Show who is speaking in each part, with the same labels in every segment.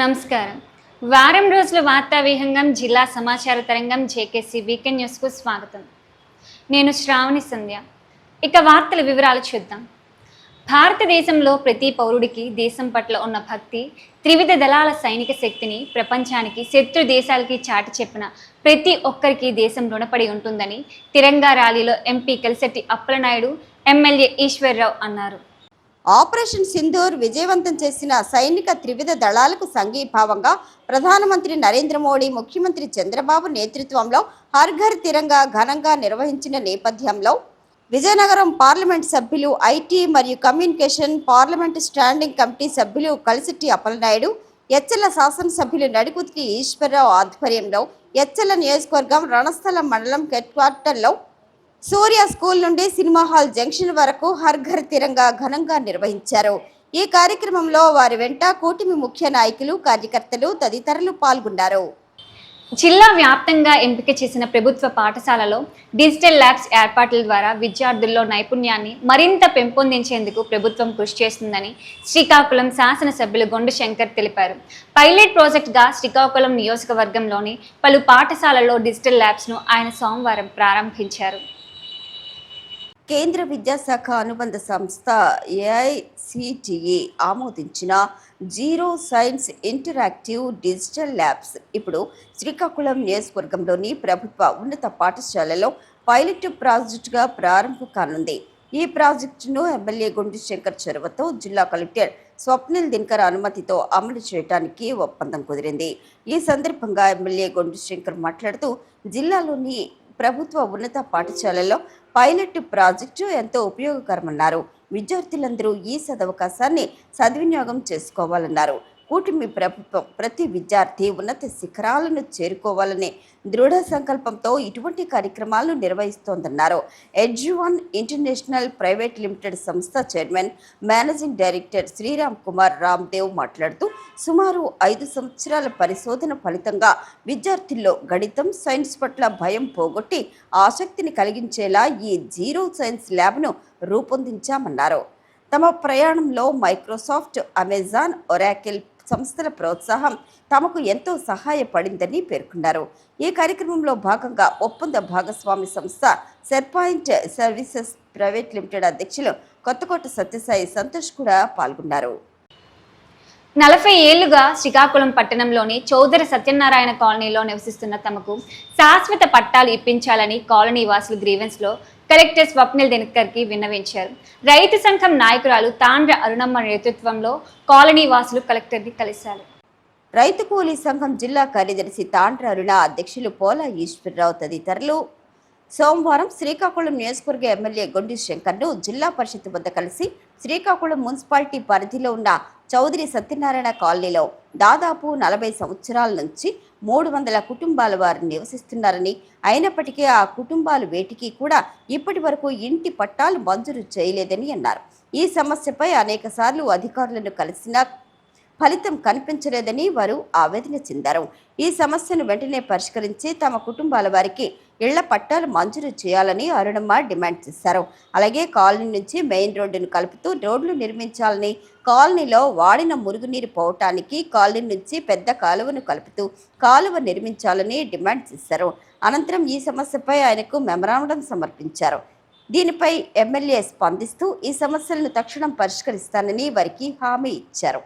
Speaker 1: నమస్కారం వారం రోజుల వార్తా విహంగం జిల్లా సమాచార తరంగం జేకేసి వీకెండ్ న్యూస్కు స్వాగతం నేను శ్రావణి సంధ్య ఇక వార్తల వివరాలు చూద్దాం భారతదేశంలో ప్రతి పౌరుడికి దేశం పట్ల ఉన్న భక్తి త్రివిధ దళాల సైనిక శక్తిని ప్రపంచానికి శత్రు దేశాలకి చాటి చెప్పిన ప్రతి ఒక్కరికి దేశం రుణపడి ఉంటుందని తిరంగా ర్యాలీలో ఎంపీ కలిసెట్టి అప్పలనాయుడు ఎమ్మెల్యే ఈశ్వర్రావు అన్నారు
Speaker 2: ఆపరేషన్ సింధూర్ విజయవంతం చేసిన సైనిక త్రివిధ దళాలకు సంఘీభావంగా ప్రధానమంత్రి నరేంద్ర మోడీ ముఖ్యమంత్రి చంద్రబాబు నేతృత్వంలో హర్ఘర్ తిరంగా ఘనంగా నిర్వహించిన నేపథ్యంలో విజయనగరం పార్లమెంట్ సభ్యులు ఐటీ మరియు కమ్యూనికేషన్ పార్లమెంట్ స్టాండింగ్ కమిటీ సభ్యులు కలిసిట్టి అప్పలనాయుడు ఎచ్చల శాసనసభ్యులు నడుకుతి ఈశ్వరరావు ఆధ్వర్యంలో ఎచ్చల నియోజకవర్గం రణస్థలం మండలం హెడ్ క్వార్టర్లో సూర్య స్కూల్ నుండి సినిమా హాల్ జంక్షన్ వరకు హర్ఘర్ తిరంగా ఘనంగా నిర్వహించారు ఈ కార్యక్రమంలో వారి వెంట కూటమి ముఖ్య నాయకులు కార్యకర్తలు తదితరులు పాల్గొన్నారు
Speaker 1: జిల్లా వ్యాప్తంగా ఎంపిక చేసిన ప్రభుత్వ పాఠశాలలో డిజిటల్ ల్యాబ్స్ ఏర్పాట్ల ద్వారా విద్యార్థుల్లో నైపుణ్యాన్ని మరింత పెంపొందించేందుకు ప్రభుత్వం కృషి చేస్తుందని శ్రీకాకుళం శాసనసభ్యులు గొండు శంకర్ తెలిపారు పైలట్ ప్రాజెక్టుగా శ్రీకాకుళం నియోజకవర్గంలోని పలు పాఠశాలలో డిజిటల్ ల్యాబ్స్ను ఆయన సోమవారం ప్రారంభించారు
Speaker 3: కేంద్ర విద్యాశాఖ అనుబంధ సంస్థ ఏఐసిటిఈ ఆమోదించిన zero science interactive digital labs ఇప్పుడు శ్రీకాకుళం నియోజకవర్గంలోని ప్రభుత్వ ఉన్నత పాఠశాలలో పైలట్ ప్రాజెక్టుగా ప్రారంభం కానుంది ఈ ప్రాజెక్టును ఎమ్మెల్యే గుండి శంకర్ చెరువతో జిల్లా కలెక్టర్ స్వప్నిల్ దినకర్ అనుమతితో అమలు చేయడానికి ఒప్పందం కుదిరింది ఈ సందర్భంగా ఎమ్మెల్యే గుండు శంకర్ మాట్లాడుతూ జిల్లాలోని ప్రభుత్వ ఉన్నత పాఠశాలలో పైలట్ ప్రాజెక్టు ఎంతో ఉపయోగకరమన్నారు విద్యార్థులందరూ ఈ సదవకాశాన్ని సద్వినియోగం చేసుకోవాలన్నారు కూటమి ప్రభుత్వం ప్రతి విద్యార్థి ఉన్నత శిఖరాలను చేరుకోవాలనే దృఢ సంకల్పంతో ఇటువంటి కార్యక్రమాలను నిర్వహిస్తోందన్నారు ఎడ్జువన్ ఇంటర్నేషనల్ ప్రైవేట్ లిమిటెడ్ సంస్థ chairman managing director Sriram Kumar Ramdev మాట్లాడుతూ సుమారు ఐదు సంవత్సరాల పరిశోధన ఫలితంగా విద్యార్థుల్లో గణితం సైన్స్ పట్ల భయం పోగొట్టి ఆసక్తిని కలిగించేలా ఈ జీరో సైన్స్ ల్యాబ్ను రూపొందించామన్నారు తమ ప్రయాణంలో మైక్రోసాఫ్ట్ అమెజాన్ ఒరాకెల్ సంస్థల ప్రోత్సాహం తమకు ఎంతో సహాయపడిందని పేర్కొన్నారు ఈ కార్యక్రమంలో భాగంగా ఒప్పంద భాగస్వామి సంస్థ సెర్పాయింట్ సర్వీసెస్ ప్రైవేట్ లిమిటెడ్ అధ్యక్షులు కొత్తకోట సత్యసాయి సంతోష్ కూడా పాల్గొన్నారు
Speaker 1: నలభై ఏళ్లుగా శ్రీకాకుళం పట్టణంలోని చౌదరి సత్యనారాయణ కాలనీలో నివసిస్తున్న తమకు శాశ్వత పట్టాలు ఇప్పించాలని కాలనీ వాసులు గ్రీవెన్స్లో కలెక్టర్ స్వప్నిల్ దినకర్కి విన్నవించారు రైతు సంఘం నాయకురాలు తాండ్ర అరుణమ్మ నేతృత్వంలో కాలనీ వాసులు కలెక్టర్ ని కలిశారు
Speaker 2: రైతు కూలీ సంఘం జిల్లా కార్యదర్శి తాండ్ర అరుణ అధ్యక్షులు పోలా ఈశ్వరరావు తదితరులు సోమవారం శ్రీకాకుళం నియోజకవర్గ ఎమ్మెల్యే గొండి శంకర్ను జిల్లా పరిషత్ వద్ద కలిసి శ్రీకాకుళం మున్సిపాలిటీ పరిధిలో ఉన్న చౌదరి సత్యనారాయణ కాలనీలో దాదాపు నలభై సంవత్సరాల నుంచి మూడు వందల కుటుంబాల వారు నివసిస్తున్నారని అయినప్పటికీ ఆ కుటుంబాలు వేటికి కూడా ఇప్పటి వరకు ఇంటి పట్టాలు మంజూరు చేయలేదని అన్నారు ఈ సమస్యపై అనేకసార్లు అధికారులను కలిసినా ఫలితం కనిపించలేదని వారు ఆవేదన చెందారు ఈ సమస్యను వెంటనే పరిష్కరించి తమ కుటుంబాల వారికి ఇళ్ల పట్టాలు మంజూరు చేయాలని అరుణమ్మ డిమాండ్ చేశారు అలాగే కాలనీ నుంచి మెయిన్ రోడ్డును కలుపుతూ రోడ్లు నిర్మించాలని కాలనీలో వాడిన మురుగునీరు పోవటానికి కాలనీ నుంచి పెద్ద కాలువను కలుపుతూ కాలువ నిర్మించాలని డిమాండ్ చేశారు అనంతరం ఈ సమస్యపై ఆయనకు మెమరాండం సమర్పించారు దీనిపై ఎమ్మెల్యే స్పందిస్తూ ఈ సమస్యలను తక్షణం పరిష్కరిస్తానని వారికి హామీ ఇచ్చారు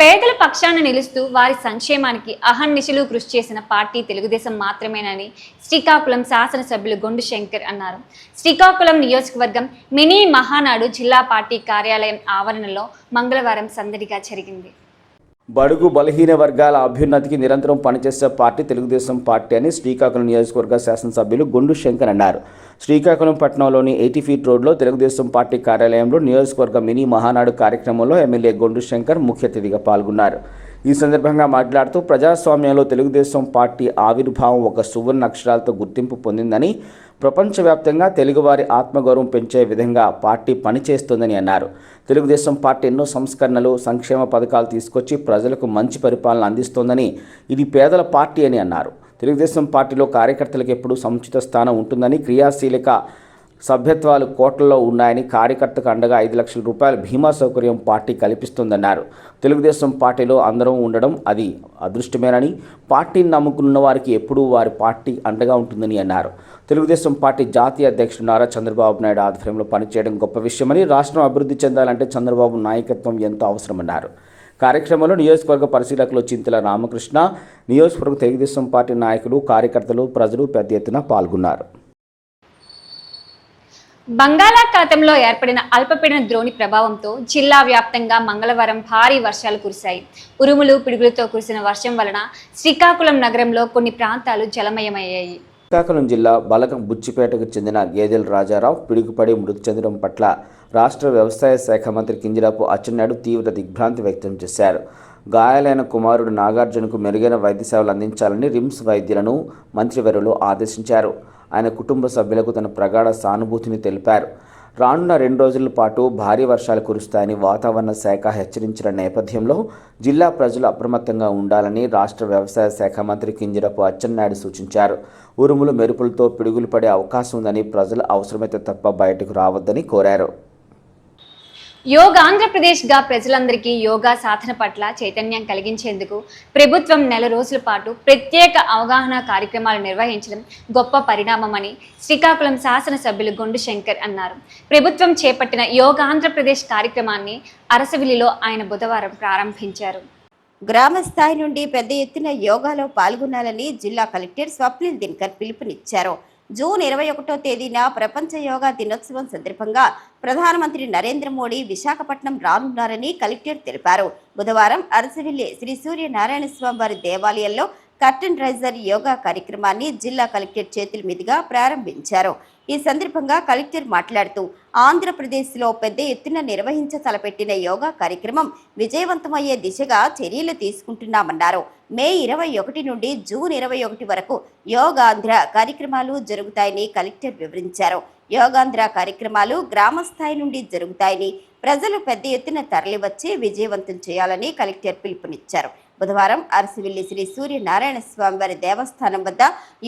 Speaker 1: పేదల పక్షాన నిలుస్తూ వారి సంక్షేమానికి అహర్నిశలు కృషి చేసిన పార్టీ తెలుగుదేశం మాత్రమేనని శ్రీకాకుళం శాసనసభ్యులు గొండు శంకర్ అన్నారు శ్రీకాకుళం నియోజకవర్గం మినీ మహానాడు జిల్లా పార్టీ కార్యాలయం ఆవరణలో మంగళవారం సందడిగా జరిగింది
Speaker 4: బడుగు బలహీన వర్గాల అభ్యున్నతికి నిరంతరం పనిచేసే పార్టీ తెలుగుదేశం పార్టీ అని శ్రీకాకుళం నియోజకవర్గ శాసనసభ్యులు గుండు శంకర్ అన్నారు శ్రీకాకుళం పట్టణంలోని ఎయిటీ ఫీట్ రోడ్లో తెలుగుదేశం పార్టీ కార్యాలయంలో నియోజకవర్గ మినీ మహానాడు కార్యక్రమంలో ఎమ్మెల్యే గొండు శంకర్ ముఖ్య అతిథిగా పాల్గొన్నారు ఈ సందర్భంగా మాట్లాడుతూ ప్రజాస్వామ్యంలో తెలుగుదేశం పార్టీ ఆవిర్భావం ఒక సువర్ణ అక్షరాలతో గుర్తింపు పొందిందని ప్రపంచవ్యాప్తంగా తెలుగువారి ఆత్మగౌరవం పెంచే విధంగా పార్టీ పనిచేస్తుందని అన్నారు తెలుగుదేశం పార్టీ ఎన్నో సంస్కరణలు సంక్షేమ పథకాలు తీసుకొచ్చి ప్రజలకు మంచి పరిపాలన అందిస్తోందని ఇది పేదల పార్టీ అని అన్నారు తెలుగుదేశం పార్టీలో కార్యకర్తలకు ఎప్పుడూ సముచిత స్థానం ఉంటుందని క్రియాశీలక సభ్యత్వాలు కోట్లలో ఉన్నాయని కార్యకర్తకు అండగా ఐదు లక్షల రూపాయల భీమా సౌకర్యం పార్టీ కల్పిస్తుందన్నారు తెలుగుదేశం పార్టీలో అందరం ఉండడం అది అదృష్టమేనని పార్టీని నమ్ముకున్న వారికి ఎప్పుడూ వారి పార్టీ అండగా ఉంటుందని అన్నారు తెలుగుదేశం పార్టీ జాతీయ అధ్యక్షుడు నారా చంద్రబాబు నాయుడు ఆధ్వర్యంలో పనిచేయడం గొప్ప విషయమని రాష్ట్రం అభివృద్ధి చెందాలంటే చంద్రబాబు నాయకత్వం ఎంతో అవసరమన్నారు కార్యక్రమంలో నియోజకవర్గ పరిశీలకులు చింతల రామకృష్ణ నియోజకవర్గ తెలుగుదేశం పార్టీ నాయకులు కార్యకర్తలు ప్రజలు పెద్ద ఎత్తున పాల్గొన్నారు
Speaker 1: బంగాళాఖాతంలో ఏర్పడిన అల్పపీడన ద్రోణి ప్రభావంతో జిల్లా వ్యాప్తంగా మంగళవారం భారీ వర్షాలు కురిశాయి ఉరుములు పిడుగులతో కురిసిన వర్షం వలన శ్రీకాకుళం నగరంలో కొన్ని ప్రాంతాలు జలమయమయ్యాయి
Speaker 5: శ్రీకాకుళం జిల్లా బలగం బుచ్చిపేటకు చెందిన గేదెల రాజారావు పిడుగుపడి మృతి చెందడం పట్ల రాష్ట్ర వ్యవసాయ శాఖ మంత్రి కింజరాపు అచ్చెన్నాయుడు తీవ్ర దిగ్భ్రాంతి వ్యక్తం చేశారు గాయాలైన కుమారుడు నాగార్జునకు మెరుగైన వైద్య సేవలు అందించాలని రిమ్స్ వైద్యులను మంత్రివర్యులు ఆదేశించారు ఆయన కుటుంబ సభ్యులకు తన ప్రగాఢ సానుభూతిని తెలిపారు రానున్న రెండు రోజుల పాటు భారీ వర్షాలు కురుస్తాయని వాతావరణ శాఖ హెచ్చరించిన నేపథ్యంలో జిల్లా ప్రజలు అప్రమత్తంగా ఉండాలని రాష్ట్ర వ్యవసాయ శాఖ మంత్రి కింజరపు అచ్చెన్నాయుడు సూచించారు ఉరుములు మెరుపులతో పిడుగులు పడే అవకాశం ఉందని ప్రజలు అవసరమైతే తప్ప బయటకు రావద్దని కోరారు
Speaker 1: యోగ ఆంధ్రప్రదేశ్గా ప్రజలందరికీ యోగా సాధన పట్ల చైతన్యం కలిగించేందుకు ప్రభుత్వం నెల రోజుల పాటు ప్రత్యేక అవగాహన కార్యక్రమాలు నిర్వహించడం గొప్ప పరిణామమని శ్రీకాకుళం శాసనసభ్యులు గొండు శంకర్ అన్నారు ప్రభుత్వం చేపట్టిన యోగా ఆంధ్రప్రదేశ్ కార్యక్రమాన్ని అరసవిలిలో ఆయన బుధవారం ప్రారంభించారు
Speaker 2: గ్రామ స్థాయి నుండి పెద్ద ఎత్తున యోగాలో పాల్గొనాలని జిల్లా కలెక్టర్ స్వప్నిల్ దినకర్ పిలుపునిచ్చారు జూన్ ఇరవై ఒకటో తేదీన ప్రపంచ యోగా దినోత్సవం సందర్భంగా ప్రధానమంత్రి నరేంద్ర మోడీ విశాఖపట్నం రానున్నారని కలెక్టర్ తెలిపారు బుధవారం అరసవిల్లి శ్రీ నారాయణ స్వామి వారి దేవాలయంలో కర్టన్ రైజర్ యోగా కార్యక్రమాన్ని జిల్లా కలెక్టర్ చేతుల మీదుగా ప్రారంభించారు ఈ సందర్భంగా కలెక్టర్ మాట్లాడుతూ ఆంధ్రప్రదేశ్లో పెద్ద ఎత్తున నిర్వహించ తలపెట్టిన యోగా కార్యక్రమం విజయవంతమయ్యే దిశగా చర్యలు తీసుకుంటున్నామన్నారు మే ఇరవై ఒకటి నుండి జూన్ ఇరవై ఒకటి వరకు యోగాంధ్ర కార్యక్రమాలు జరుగుతాయని కలెక్టర్ వివరించారు యోగాంధ్ర కార్యక్రమాలు గ్రామ స్థాయి నుండి జరుగుతాయని ప్రజలు పెద్ద ఎత్తున తరలివచ్చి విజయవంతం చేయాలని కలెక్టర్ పిలుపునిచ్చారు బుధవారం అరసివిల్లి శ్రీ సూర్యనారాయణ వారి దేవస్థానం వద్ద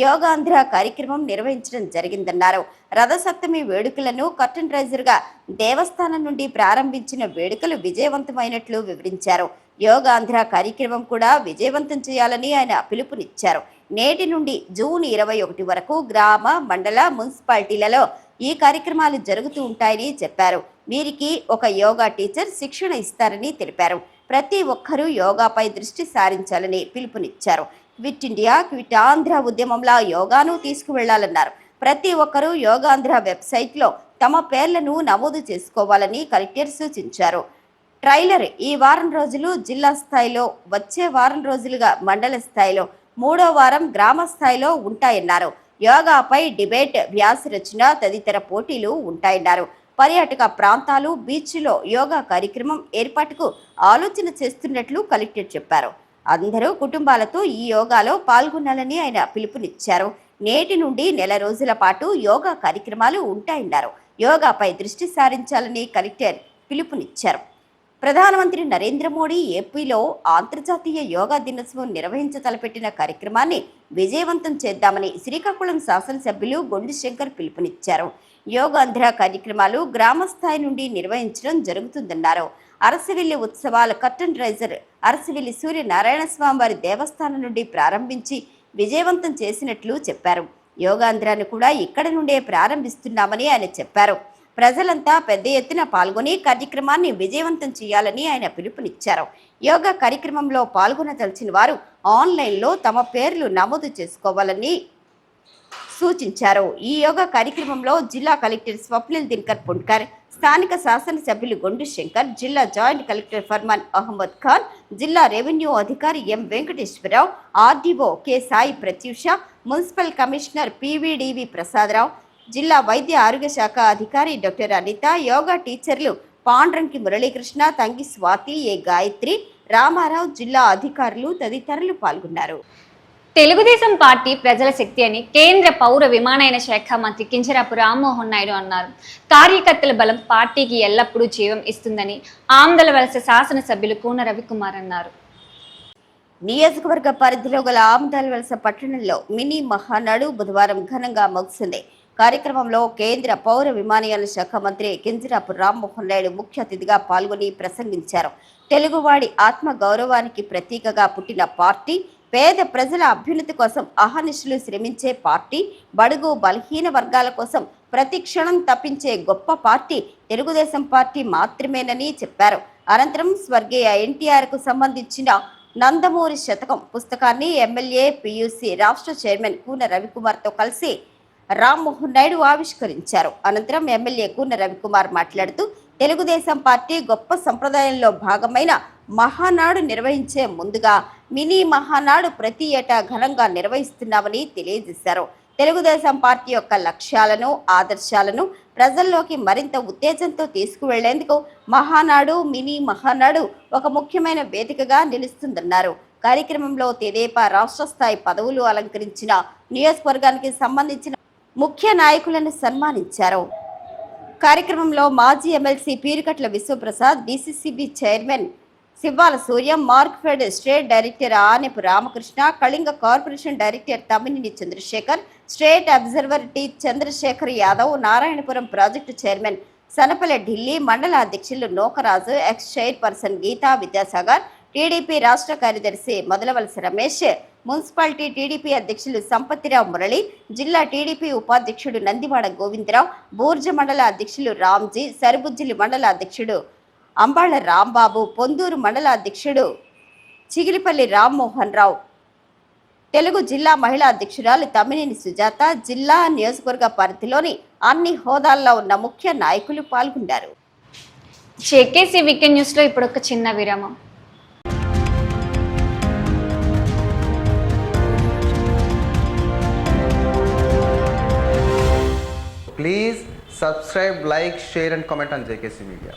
Speaker 2: యోగాంధ్ర కార్యక్రమం నిర్వహించడం జరిగిందన్నారు రథసప్తమి వేడుకలను కర్టన్ రైజర్గా దేవస్థానం నుండి ప్రారంభించిన వేడుకలు విజయవంతమైనట్లు వివరించారు యోగాంధ్ర కార్యక్రమం కూడా విజయవంతం చేయాలని ఆయన పిలుపునిచ్చారు నేటి నుండి జూన్ ఇరవై ఒకటి వరకు గ్రామ మండల మున్సిపాలిటీలలో ఈ కార్యక్రమాలు జరుగుతూ ఉంటాయని చెప్పారు వీరికి ఒక యోగా టీచర్ శిక్షణ ఇస్తారని తెలిపారు ప్రతి ఒక్కరూ యోగాపై దృష్టి సారించాలని పిలుపునిచ్చారు క్విట్ ఇండియా క్విట్ ఆంధ్ర ఉద్యమంలో యోగాను తీసుకువెళ్లాలన్నారు ప్రతి ఒక్కరూ యోగాంధ్ర వెబ్సైట్లో తమ పేర్లను నమోదు చేసుకోవాలని కలెక్టర్ సూచించారు ట్రైలర్ ఈ వారం రోజులు జిల్లా స్థాయిలో వచ్చే వారం రోజులుగా మండల స్థాయిలో మూడో వారం గ్రామ స్థాయిలో ఉంటాయన్నారు యోగాపై డిబేట్ వ్యాస రచన తదితర పోటీలు ఉంటాయన్నారు పర్యాటక ప్రాంతాలు బీచ్లో యోగా కార్యక్రమం ఏర్పాటుకు ఆలోచన చేస్తున్నట్లు కలెక్టర్ చెప్పారు అందరూ కుటుంబాలతో ఈ యోగాలో పాల్గొనాలని ఆయన పిలుపునిచ్చారు నేటి నుండి నెల రోజుల పాటు యోగా కార్యక్రమాలు ఉంటాయన్నారు యోగాపై దృష్టి సారించాలని కలెక్టర్ పిలుపునిచ్చారు ప్రధానమంత్రి నరేంద్ర మోడీ ఏపీలో అంతర్జాతీయ యోగా దినోత్సవం నిర్వహించ తలపెట్టిన కార్యక్రమాన్ని విజయవంతం చేద్దామని శ్రీకాకుళం శాసనసభ్యులు గొండు శంకర్ పిలుపునిచ్చారు యోగాంధ్ర కార్యక్రమాలు గ్రామస్థాయి నుండి నిర్వహించడం జరుగుతుందన్నారు అరసివిల్లి ఉత్సవాల కర్టన్ రైజర్ సూర్య సూర్యనారాయణ స్వామి వారి దేవస్థానం నుండి ప్రారంభించి విజయవంతం చేసినట్లు చెప్పారు యోగాంధ్రాన్ని కూడా ఇక్కడ నుండే ప్రారంభిస్తున్నామని ఆయన చెప్పారు ప్రజలంతా పెద్ద ఎత్తున పాల్గొని కార్యక్రమాన్ని విజయవంతం చేయాలని ఆయన పిలుపునిచ్చారు యోగా కార్యక్రమంలో పాల్గొనదలిచిన వారు ఆన్లైన్లో తమ పేర్లు నమోదు చేసుకోవాలని సూచించారు ఈ యోగా కార్యక్రమంలో జిల్లా కలెక్టర్ స్వప్నిల్ దిన్కర్ పుండ్కర్ స్థానిక శాసనసభ్యులు గొండు శంకర్ జిల్లా జాయింట్ కలెక్టర్ ఫర్మాన్ అహ్మద్ ఖాన్ జిల్లా రెవెన్యూ అధికారి M Venkateswararao RDO K Sai Prathyusha municipal commissioner PVDV Prasadarao జిల్లా వైద్య ఆరోగ్య శాఖ అధికారి డాక్టర్ అనిత యోగా టీచర్లు పాండ్రంకి మురళీకృష్ణ తంగి స్వాతి ఏ గాయత్రి రామారావు జిల్లా అధికారులు తదితరులు పాల్గొన్నారు
Speaker 1: తెలుగుదేశం పార్టీ ప్రజల శక్తి అని కేంద్ర పౌర విమానయాన శాఖ మంత్రి కింజరాపు రామ్మోహన్ నాయుడు అన్నారు కార్యకర్తల బలం పార్టీకి ఎల్లప్పుడూ జీవం ఇస్తుందని ఆందల వలస శాసనసభ్యులు కూన రవికుమార్ అన్నారు
Speaker 2: నియోజకవర్గ పరిధిలో గల ఆమదాల వలస పట్టణంలో మినీ మహానాడు బుధవారం ఘనంగా ముగిసింది కార్యక్రమంలో కేంద్ర పౌర విమానయాన శాఖ మంత్రి కింజరాపు రామ్మోహన్ నాయుడు ముఖ్య అతిథిగా పాల్గొని ప్రసంగించారు తెలుగువాడి ఆత్మ గౌరవానికి ప్రతీకగా పుట్టిన పార్టీ పేద ప్రజల అభ్యున్నతి కోసం అహనిశలు శ్రమించే పార్టీ బడుగు బలహీన వర్గాల కోసం ప్రతి క్షణం తప్పించే గొప్ప పార్టీ తెలుగుదేశం పార్టీ మాత్రమేనని చెప్పారు అనంతరం స్వర్గీయ ఎన్టీఆర్కు సంబంధించిన నందమూరి శతకం పుస్తకాన్ని ఎమ్మెల్యే పియూసి రాష్ట్ర చైర్మన్ కూన రవికుమార్తో కలిసి రామ్మోహన్ నాయుడు ఆవిష్కరించారు అనంతరం ఎమ్మెల్యే కూన రవికుమార్ మాట్లాడుతూ తెలుగుదేశం పార్టీ గొప్ప సంప్రదాయంలో భాగమైన మహానాడు నిర్వహించే ముందుగా మినీ మహానాడు ప్రతి ఏటా ఘనంగా నిర్వహిస్తున్నామని తెలియజేశారు తెలుగుదేశం పార్టీ యొక్క లక్ష్యాలను ఆదర్శాలను ప్రజల్లోకి మరింత ఉత్తేజంతో తీసుకువెళ్లేందుకు మహానాడు మినీ మహానాడు ఒక ముఖ్యమైన వేదికగా నిలుస్తుందన్నారు కార్యక్రమంలో తెదేపా రాష్ట్ర స్థాయి పదవులు అలంకరించిన నియోజకవర్గానికి సంబంధించిన ముఖ్య నాయకులను సన్మానించారు కార్యక్రమంలో మాజీ MLC Peerukatla Viswaprasad DCCB chairman Sivala Surya Markfed state director Anepu Ramakrishna Kalinga corporation director Tammineni Chandrasekhar state observer T Chandrasekhar Yadav Narayanapuram project chairman Sanapalli Delhi మండల అధ్యక్షులు Nokaraju ex chairperson Geetha Vidyasagar TDP రాష్ట్ర కార్యదర్శి మొదలవలసి రమేష్ మున్సిపాలిటీ టీడీపీ అధ్యక్షులు సంపత్తిరావు మురళి జిల్లా టీడీపీ ఉపాధ్యక్షుడు నందివాడ గోవిందరావు బూర్జ మండల అధ్యక్షులు రామ్జీ సరిబుజ్జిలి మండల అధ్యక్షుడు అంబాళ రాంబాబు పొందూరు మండల అధ్యక్షుడు చిగిలిపల్లి రామ్మోహన్ రావు తెలుగు జిల్లా మహిళా అధ్యక్షురాలు తమ్మినేని సుజాత జిల్లా నియోజకవర్గ పరిధిలోని అన్ని హోదాల్లో ఉన్న ముఖ్య నాయకులు పాల్గొన్నారు
Speaker 1: జేకేసీ వీకెండ్ న్యూస్లో ఇప్పుడు ఒక చిన్న విరామం please subscribe like share and comment on JKC media